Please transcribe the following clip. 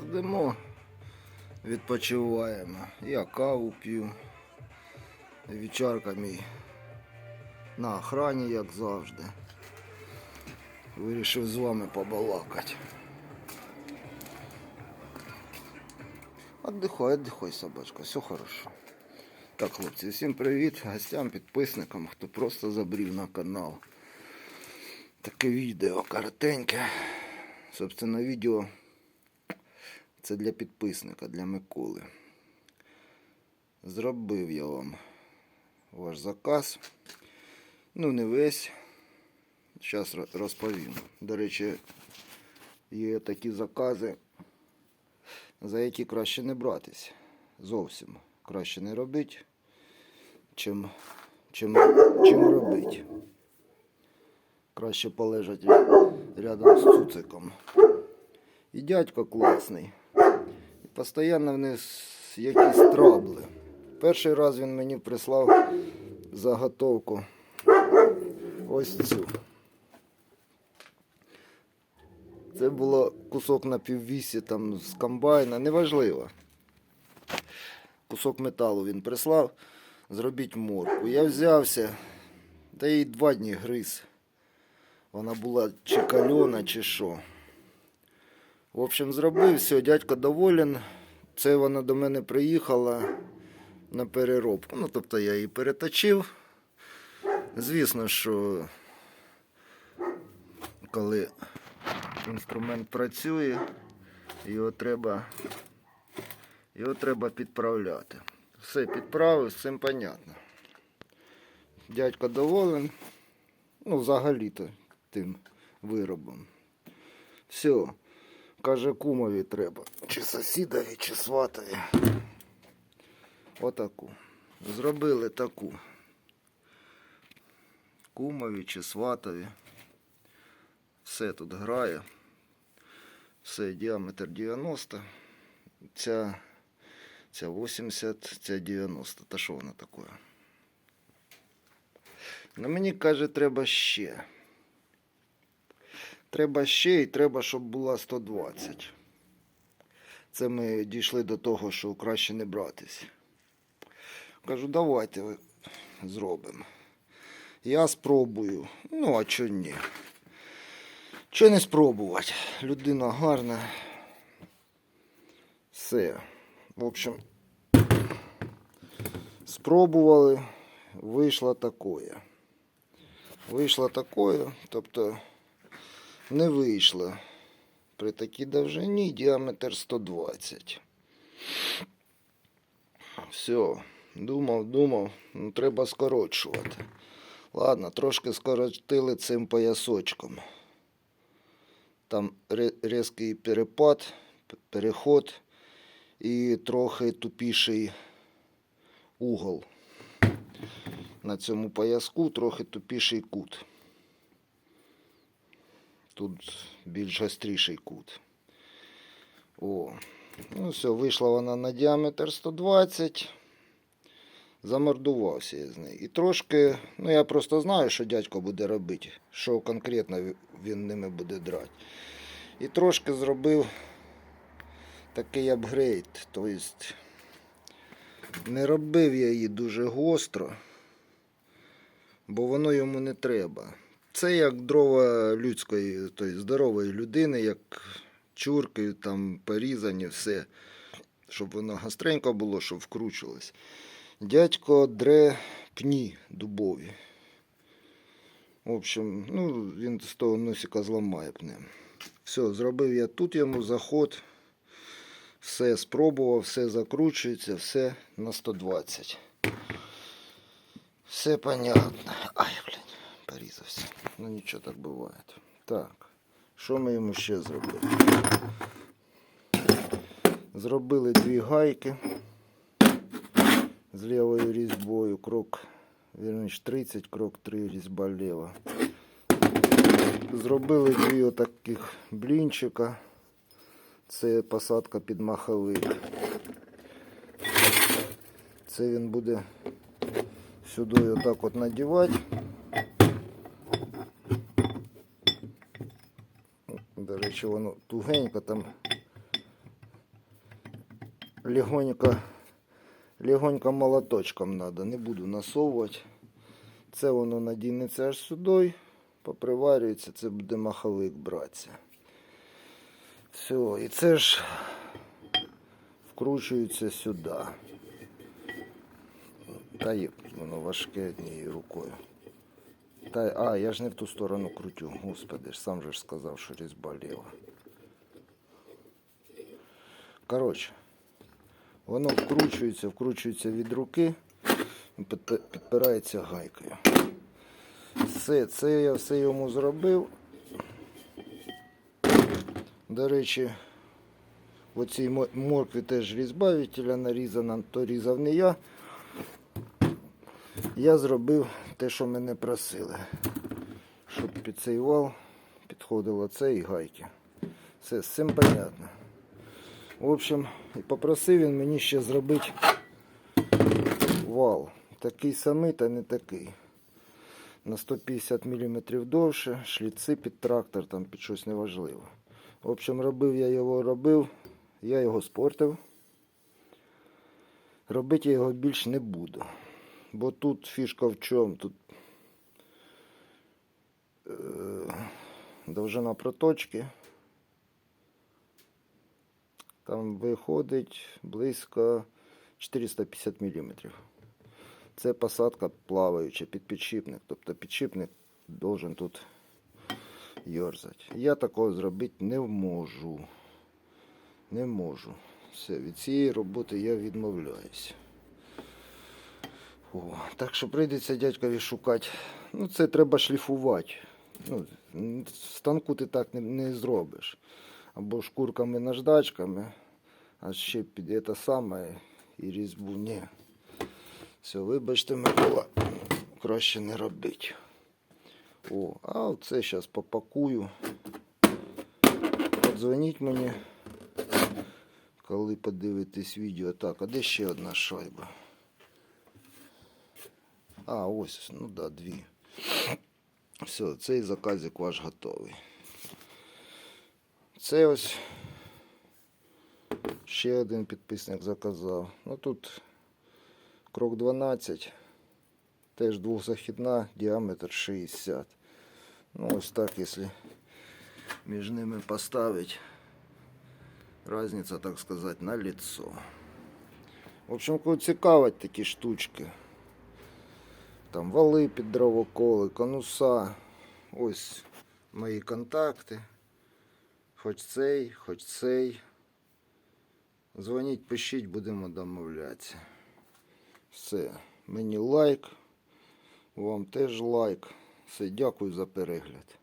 Сидимо, відпочиваємо. Я каву п'ю. Вівчарка мій на охрані, як завжди. Вирішив з вами побалакати. Отдихай, отдихай, собачка, все хорошо. Так, хлопці, всім привіт гостям, підписникам, хто просто забрів на канал. Таке відео коротеньке. Собственно, відео це для підписника, для Миколи. Зробив я вам ваш заказ. Ну, не весь. Зараз розповім. До речі, є такі закази, за які краще не братись. Зовсім краще не робити, чим, чим, чим робити. Краще полежать рядом з цуциком. І дядько класний. В них якісь трабли. Перший раз він мені прислав заготовку. Ось цю. Це було кусок на піввісі там з комбайна, неважливо. Кусок металу він прислав, зробіть морку. Я взявся, та їй два дні гриз. Вона була чи кальона, чи що. В общем, зробив все, дядько доволен. Це вона до мене приїхала на переробку. Ну, тобто я її переточив. Звісно, що коли інструмент працює, його треба, його треба підправляти. Все підправив, з цим понятно. Дядько доволен. Ну, взагалі-то тим виробом. Все. Каже, кумові треба. Чи сусідові, чи сватові. Отаку. Зробили таку. Кумові чи сватові. Все тут грає. Все, діаметр 90. Ця, ця 80, ця 90. Та що вона таке? Ну мені каже, треба ще. Треба ще і треба, щоб була 120. Це ми дійшли до того, що краще не братись. Кажу, давайте зробимо. Я спробую. Ну, а чого ні? Чого не спробувати? Людина гарна. Все. В общем, спробували, вийшло такое. Вийшло такое, тобто не вийшло. При такій довжині діаметр 120. Все, думав, думав, ну треба скорочувати. Ладно, трошки скоротили цим поясочком. Там різкий перепад, переход і трохи тупіший угол. На цьому пояску трохи тупіший кут. Тут більш гостріший кут. О, ну все, вийшла вона на діаметр 120. Замордувався я з нею. І трошки, ну я просто знаю, що дядько буде робити, що конкретно він ними буде драти. І трошки зробив такий апгрейд. Тобто не робив я її дуже гостро, бо воно йому не треба. Це як дрова людської, тобто здорової людини, як чурки, там порізані, все. Щоб воно гостренько було, щоб вкручувалось. Дядько дре пні дубові. В общем, ну, він з того носика зламає пне. Все, зробив я тут йому заход. Все спробував, все закручується, все на 120. Все понятно. Ай, блін, порізався. Ну нічого так буває. Так, що ми йому ще зробили? Зробили дві гайки з лівою різьбою, крок, вірніше 30, крок 3 різьба ліва. Зробили дві отаких блінчика. Це посадка під маховик. Це він буде сюди отак от надівати. До воно тугенько там легонько, легонько молоточком треба, не буду насовувати. Це воно надінеться аж сюди, поприварюється, це буде маховик братися. Все, і це ж вкручується сюди. Та є воно важке однією рукою. Та, а, я ж не в ту сторону крутю. Господи, сам же ж сказав, що різьба ліва. Коротше, воно вкручується, вкручується від руки і підпирається гайкою. Все, це я все йому зробив. До речі, в оцій моркві теж різьба вітіля нарізана, то різав не я. Я зробив те, що мене просили. Щоб під цей вал підходило це і гайки. Все, з цим понятно. В общем, і попросив він мені ще зробити вал. Такий самий, та не такий. На 150 мм довше, шліци під трактор, там під щось неважливо. В общем, робив я його робив, я його спортив. Робити я його більш не буду. Бо тут фішка в чому? Тут е, довжина проточки. Там виходить близько 450 мм. Це посадка плаваюча під підшипник. Тобто підшипник должен тут йорзати. Я такого зробити не можу. Не можу. Все, від цієї роботи я відмовляюся. О, так що прийдеться дядькові шукати. Ну, це треба шліфувати. Ну, станку ти так не, не зробиш. Або шкурками наждачками, а ще під це саме і різьбу ні. Все, вибачте, Микола, краще не робить. О, а оце зараз попакую. Подзвоніть мені, коли подивитесь відео. Так, а де ще одна шайба? А, ось, ну да, дві. Все, цей заказик ваш готовий. Це ось ще один підписник заказав. Ну тут крок 12. Теж двохзахідна, діаметр 60. Ну ось так, якщо між ними поставить. Разниця, так сказати, на лицо. В общем, кого цікавить такі штучки. Там вали під дровоколи, конуса. Ось мої контакти. Хоч цей, хоч цей. Дзвоніть, пишіть, будемо домовлятися. Все. Мені лайк. Вам теж лайк. Все, дякую за перегляд.